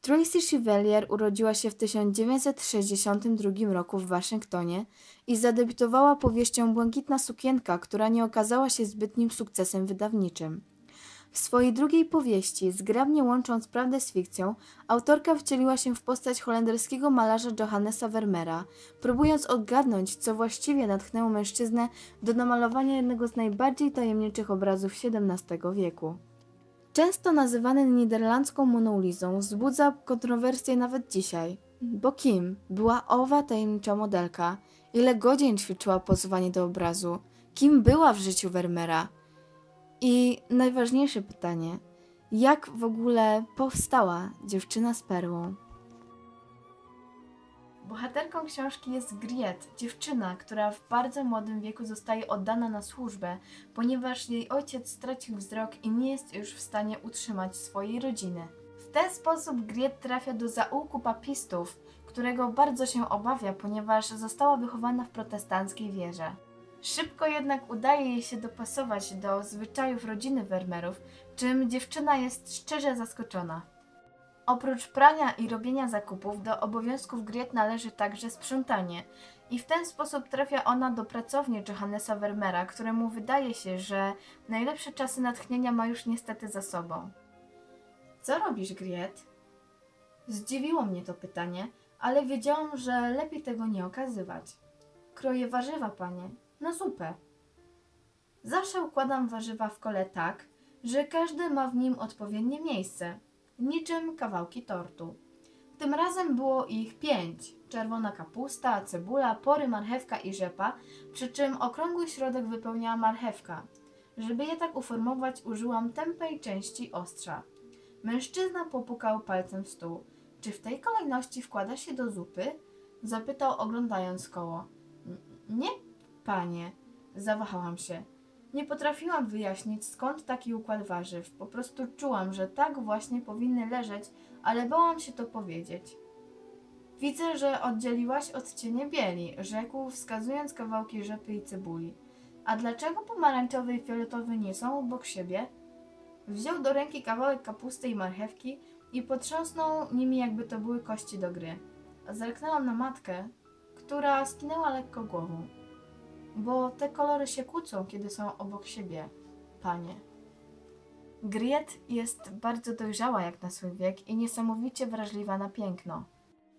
Tracy Chevalier urodziła się w 1962 roku w Waszyngtonie i zadebiutowała powieścią Błękitna sukienka, która nie okazała się zbytnim sukcesem wydawniczym. W swojej drugiej powieści, zgrabnie łącząc prawdę z fikcją, autorka wcieliła się w postać holenderskiego malarza Johannesa Vermeera, próbując odgadnąć, co właściwie natchnęło mężczyznę do namalowania jednego z najbardziej tajemniczych obrazów XVII wieku. Często nazywany niderlandzką Monolizą wzbudza kontrowersje nawet dzisiaj. Bo kim była owa tajemnicza modelka? Ile godzin ćwiczyła pozowanie do obrazu? Kim była w życiu Vermeera? I najważniejsze pytanie: jak w ogóle powstała dziewczyna z perłą? Bohaterką książki jest Griet, dziewczyna, która w bardzo młodym wieku zostaje oddana na służbę, ponieważ jej ojciec stracił wzrok i nie jest już w stanie utrzymać swojej rodziny. W ten sposób Griet trafia do zaułku papistów, którego bardzo się obawia, ponieważ została wychowana w protestanckiej wierze. Szybko jednak udaje jej się dopasować do zwyczajów rodziny Vermeerów, czym dziewczyna jest szczerze zaskoczona. Oprócz prania i robienia zakupów, do obowiązków Griet należy także sprzątanie i w ten sposób trafia ona do pracowni Johannesa Vermeera, któremu wydaje się, że najlepsze czasy natchnienia ma już niestety za sobą. Co robisz, Griet? Zdziwiło mnie to pytanie, ale wiedziałam, że lepiej tego nie okazywać. Kroję warzywa, panie, na zupę. Zawsze układam warzywa w kole tak, że każdy ma w nim odpowiednie miejsce, niczym kawałki tortu. Tym razem było ich pięć: czerwona kapusta, cebula, pory, marchewka i rzepa, przy czym okrągły środek wypełniała marchewka. Żeby je tak uformować, użyłam tępej części ostrza. Mężczyzna popukał palcem w stół. Czy w tej kolejności wkłada się do zupy? Zapytał, oglądając koło. Nie, panie. Zawahałam się. Nie potrafiłam wyjaśnić, skąd taki układ warzyw. Po prostu czułam, że tak właśnie powinny leżeć, ale bałam się to powiedzieć. Widzę, że oddzieliłaś odcienie bieli, rzekł, wskazując kawałki rzepy i cebuli. A dlaczego pomarańczowy i fioletowy nie są obok siebie? Wziął do ręki kawałek kapusty i marchewki i potrząsnął nimi, jakby to były kości do gry. Zerknęłam na matkę, która skinęła lekko głową. Bo te kolory się kłócą, kiedy są obok siebie, panie. Griet jest bardzo dojrzała jak na swój wiek i niesamowicie wrażliwa na piękno.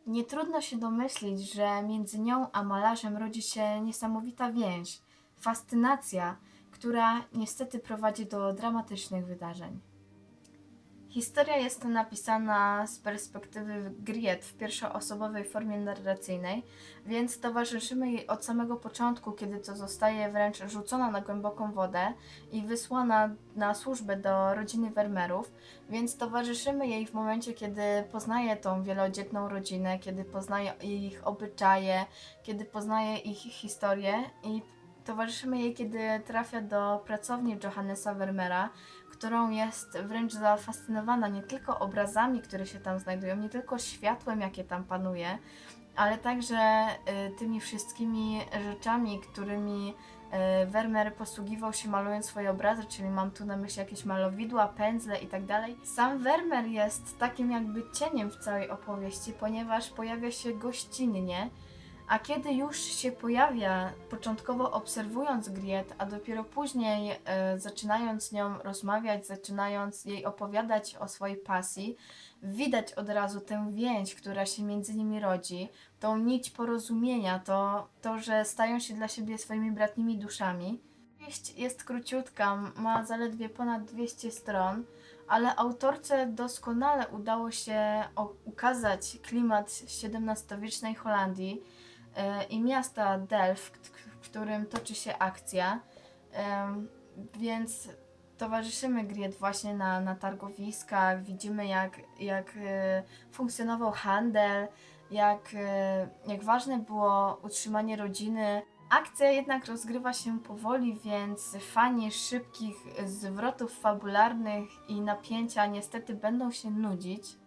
Nie trudno się domyślić, że między nią a malarzem rodzi się niesamowita więź, fascynacja, która niestety prowadzi do dramatycznych wydarzeń. Historia jest napisana z perspektywy Griet w pierwszoosobowej formie narracyjnej, więc towarzyszymy jej od samego początku, kiedy to zostaje wręcz rzucona na głęboką wodę i wysłana na służbę do rodziny Vermeerów, więc towarzyszymy jej w momencie, kiedy poznaje tą wielodzietną rodzinę, kiedy poznaje ich obyczaje, kiedy poznaje ich historię i towarzyszymy jej, kiedy trafia do pracowni Johannesa Vermeera, którą jest wręcz zafascynowana nie tylko obrazami, które się tam znajdują, nie tylko światłem, jakie tam panuje, ale także y, tymi wszystkimi rzeczami, którymi y, Vermeer posługiwał się malując swoje obrazy, czyli mam tu na myśli jakieś malowidła, pędzle i tak. Sam Vermeer jest takim jakby cieniem w całej opowieści, ponieważ pojawia się gościnnie, a kiedy już się pojawia, początkowo obserwując Griet, a dopiero później e, zaczynając nią rozmawiać, zaczynając jej opowiadać o swojej pasji, widać od razu tę więź, która się między nimi rodzi, tą nić porozumienia, to, to że stają się dla siebie swoimi bratnimi duszami. Wieść jest króciutka, ma zaledwie ponad 200 stron, ale autorce doskonale udało się ukazać klimat XVII-wiecznej Holandii i miasta Delft, w którym toczy się akcja. Więc towarzyszymy Griet właśnie na, na targowiskach, widzimy jak, jak e, funkcjonował handel, jak, e, jak ważne było utrzymanie rodziny. Akcja jednak rozgrywa się powoli, więc fani szybkich zwrotów fabularnych i napięcia niestety będą się nudzić.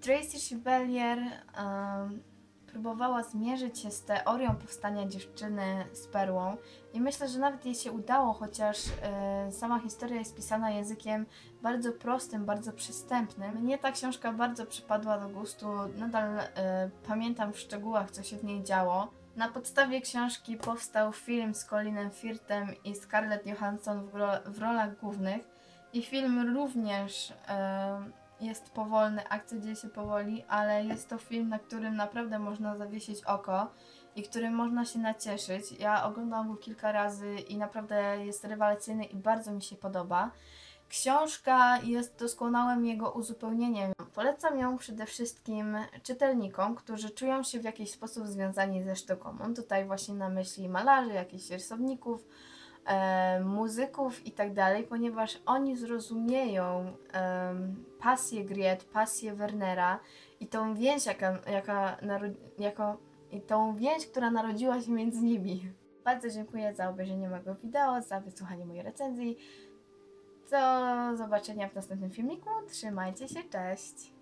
Tracy Chevalier um, próbowała zmierzyć się z teorią powstania dziewczyny z perłą i myślę, że nawet jej się udało, chociaż e, sama historia jest pisana językiem bardzo prostym, bardzo przystępnym. Mnie ta książka bardzo przypadła do gustu, nadal e, pamiętam w szczegółach, co się w niej działo. Na podstawie książki powstał film z Colinem Firtem i Scarlett Johansson w, ro w rolach głównych i film również e, jest powolny, akcja dzieje się powoli, ale jest to film, na którym naprawdę można zawiesić oko i którym można się nacieszyć. Ja oglądam go kilka razy i naprawdę jest rewelacyjny i bardzo mi się podoba. Książka jest doskonałym jego uzupełnieniem. Polecam ją przede wszystkim czytelnikom, którzy czują się w jakiś sposób związani ze sztuką. Mam tutaj właśnie na myśli malarzy, jakichś rysowników, muzyków i tak dalej, ponieważ oni zrozumieją pasję Griet, pasję Wernera i tą więź, jaka, jaka jako, i tą więź, która narodziła się między nimi. Bardzo dziękuję za obejrzenie mojego wideo, za wysłuchanie mojej recenzji. Do zobaczenia w następnym filmiku. Trzymajcie się, cześć!